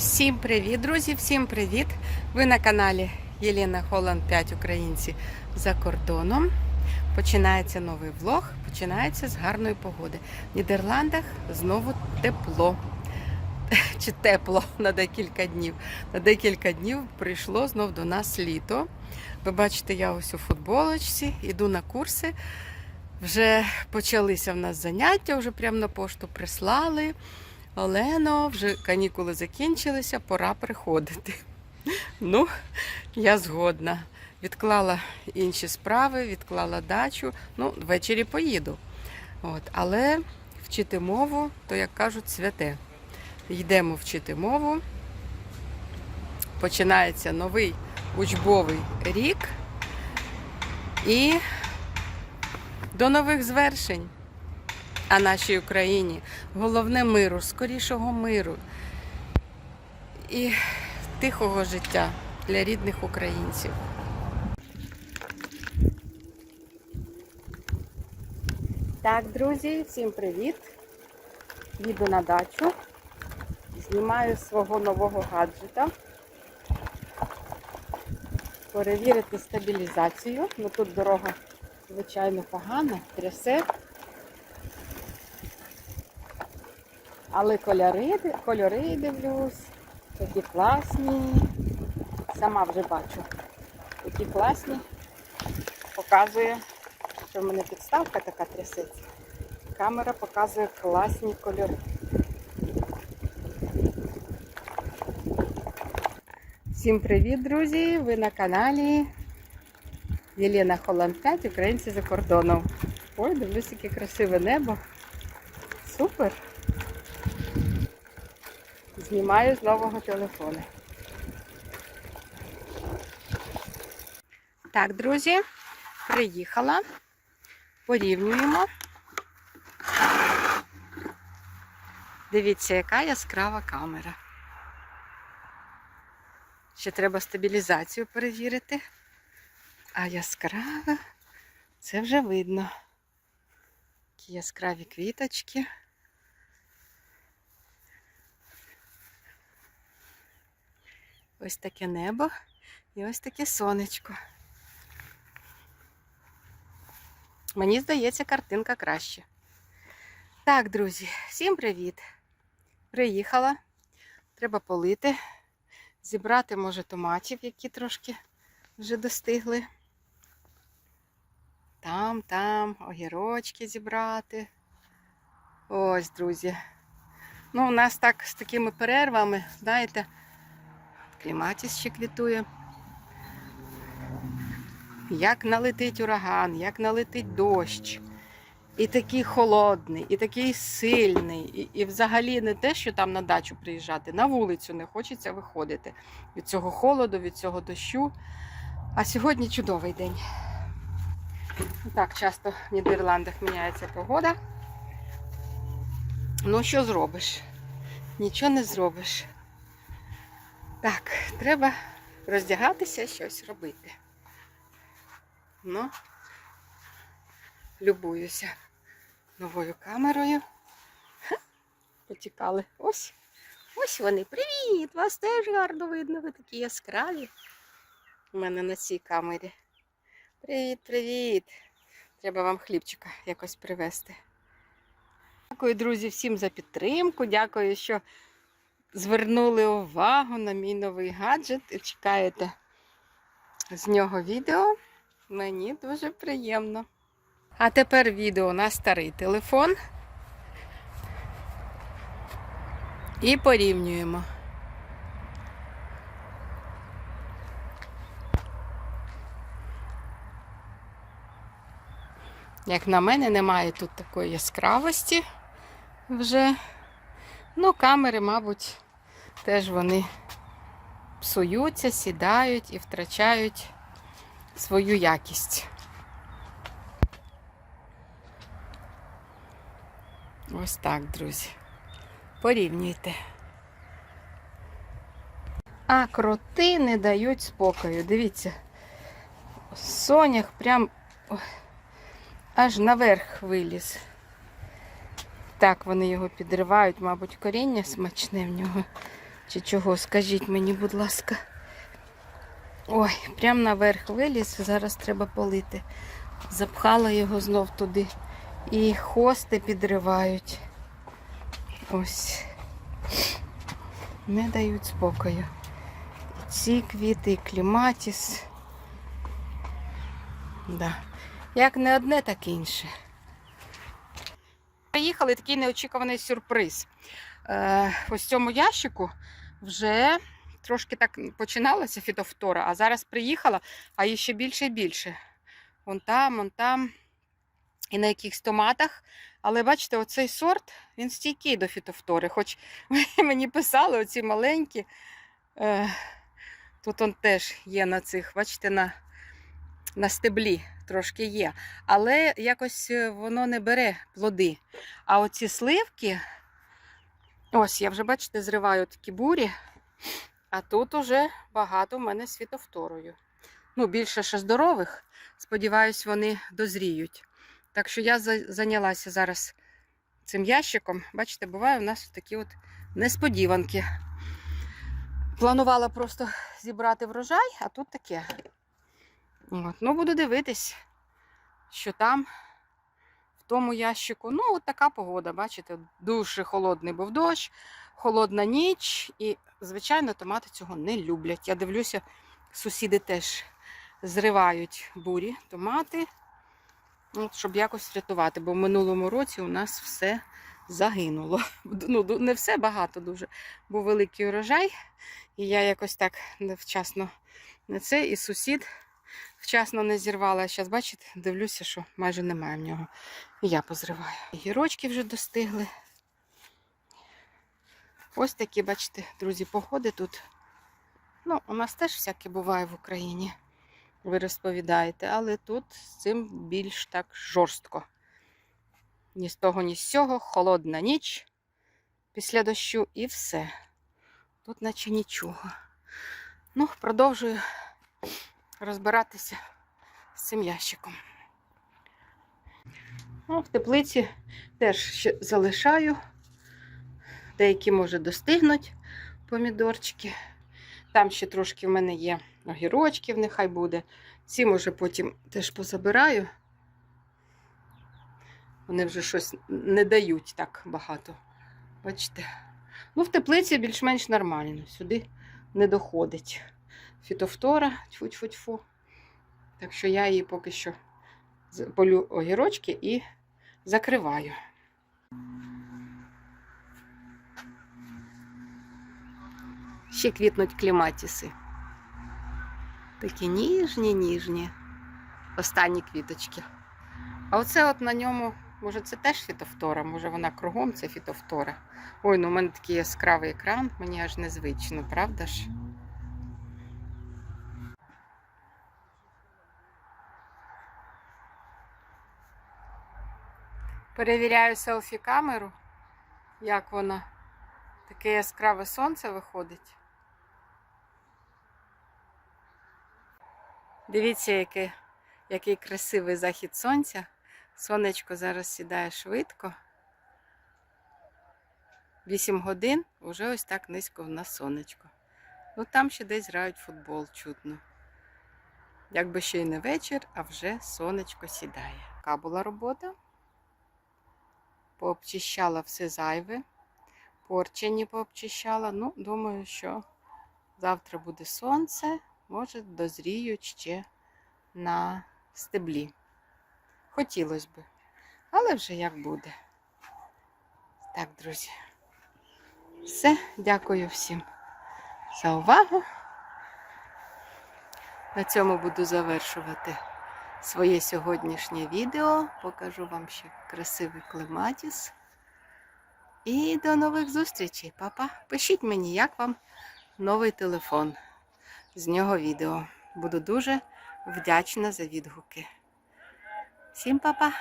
Всім привіт, друзі! Всім привіт! Ви на каналі Єлена Холланд 5 Українці за кордоном. Починається новий влог, починається з гарної погоди. В Нідерландах знову тепло. Чи тепло на декілька днів. На декілька днів прийшло знов до нас літо. Ви бачите, я ось у футболочці, іду на курси. Вже почалися в нас заняття, вже прямо на пошту прислали. Олено, вже канікули закінчилися, пора приходити. Ну, я згодна. Відклала інші справи, відклала дачу. Ну, ввечері поїду. От. Але вчити мову, то, як кажуть, святе. Йдемо вчити мову. Починається новий учбовий рік. І до нових звершень. А нашій Україні головне миру, скорішого миру і тихого життя для рідних українців. Так, друзі, всім привіт! Їду на дачу, знімаю свого нового гаджета. Перевірити стабілізацію. Ну тут дорога, звичайно, погана, трясе. Але кольори, кольори дивлюсь, такі класні. Сама вже бачу. Такі класні. Показує, що в мене підставка така трясеться. Камера показує класні кольори. Всім привіт, друзі! Ви на каналі Єлена Холланд 5, Українці за кордоном. Ой, дивлюсь, яке красиве небо. Супер! Знімаю з нового телефону. Так, друзі, приїхала. Порівнюємо. Дивіться, яка яскрава камера. Ще треба стабілізацію перевірити. А яскрава, це вже видно. Такі яскраві квіточки. Ось таке небо і ось таке сонечко. Мені здається, картинка краще. Так, друзі, всім привіт! Приїхала. Треба полити, зібрати, може, томатів, які трошки вже достигли. Там, там, огірочки зібрати. Ось, друзі. Ну, у нас так з такими перервами, знаєте, кліматіс ще квітує. Як налетить ураган, як налетить дощ. І такий холодний, і такий сильний, і, і взагалі не те, що там на дачу приїжджати, на вулицю не хочеться виходити від цього холоду, від цього дощу. А сьогодні чудовий день. Так, часто в Нідерландах міняється погода. Ну, що зробиш? Нічого не зробиш. Так, треба роздягатися, щось робити. Ну, любуюся новою камерою. Ха, Потікали. Ось. Ось вони. Привіт! Вас теж гарно видно, ви такі яскраві. У мене на цій камері. Привіт, привіт! Треба вам хлібчика якось привезти. Дякую, друзі, всім за підтримку. Дякую, що звернули увагу на мій новий гаджет і чекаєте з нього відео. Мені дуже приємно. А тепер відео на старий телефон. І порівнюємо. Як на мене, немає тут такої яскравості вже. Ну, камери, мабуть, теж вони псуються, сідають і втрачають свою якість. Ось так, друзі. Порівнюйте. А кроти не дають спокою. Дивіться, сонях прям аж наверх виліз. Так вони його підривають, мабуть, коріння смачне в нього. Чи чого? Скажіть мені, будь ласка. Ой, прям наверх виліз, зараз треба полити. Запхала його знов туди. І хости підривають. Ось. Не дають спокою. І ці квіти, і кліматіс. Да. Як не одне, так і інше. Приїхали такий неочікуваний сюрприз. Е, ось в цьому ящику вже трошки так починалася фітофтора, а зараз приїхала, а її ще більше і більше. Вон там, вон там. І на якихось томатах. Але бачите, оцей сорт він стійкий до фітофтори. Хоч мені писали оці маленькі. Е, тут он теж є на цих, бачите, на, на стеблі трошки є. Але якось е, воно не бере плоди. А оці сливки, ось я вже, бачите, зриваю такі бурі. А тут уже багато в мене з фітофторою. Ну, більше ще здорових. Сподіваюсь, вони дозріють. Так що я зайнялася зараз цим ящиком. Бачите, буває у нас такі от несподіванки. Планувала просто зібрати врожай, а тут таке. От. Ну, буду дивитись, що там, в тому ящику. Ну, от така погода, бачите, дуже холодний був дощ, холодна ніч. І, звичайно, томати цього не люблять. Я дивлюся, сусіди теж зривають бурі томати. От, щоб якось врятувати, бо в минулому році у нас все загинуло. Ну, не все багато дуже. Був великий урожай, і я якось так невчасно не це, і сусід вчасно не зірвала. Зараз, бачите, дивлюся, що майже немає в нього. І я позриваю. Гірочки вже достигли. Ось такі, бачите, друзі, погоди тут. Ну, у нас теж всяке буває в Україні ви розповідаєте, але тут з цим більш так жорстко. Ні з того, ні з цього, холодна ніч після дощу і все. Тут наче нічого. Ну, продовжую розбиратися з цим ящиком. Ну, в теплиці теж ще залишаю. Деякі, може, достигнуть помідорчики. Там ще трошки в мене є огірочків, нехай буде. Ці, може, потім теж позабираю. Вони вже щось не дають так багато. Бачите? Ну, в теплиці більш-менш нормально. Сюди не доходить. Фітофтора, тьфу-тьфу-тьфу. Так що я її поки що полю огірочки і закриваю. Ще квітнуть кліматіси. Такі ніжні, ніжні. Останні квіточки. А оце от на ньому, може, це теж фітофтора, може вона кругом це фітофтора. Ой, ну у мене такий яскравий екран, мені аж незвично, правда ж? Перевіряю селфі-камеру, як вона. Таке яскраве сонце виходить. Дивіться, який, який красивий захід сонця. Сонечко зараз сідає швидко. 8 годин вже ось так низько в нас сонечко. Ну там ще десь грають футбол чутно. Якби ще й не вечір, а вже сонечко сідає. Така була робота. Пообчищала все зайве, порчені пообчищала. Ну, думаю, що завтра буде сонце, може, дозріють ще на стеблі. Хотілося б, але вже як буде. Так, друзі. Все, дякую всім за увагу. На цьому буду завершувати своє сьогоднішнє відео. Покажу вам ще красивий клематіс. І до нових зустрічей, папа. Пишіть мені, як вам новий телефон. З нього відео. Буду дуже вдячна за відгуки. Всім па-па!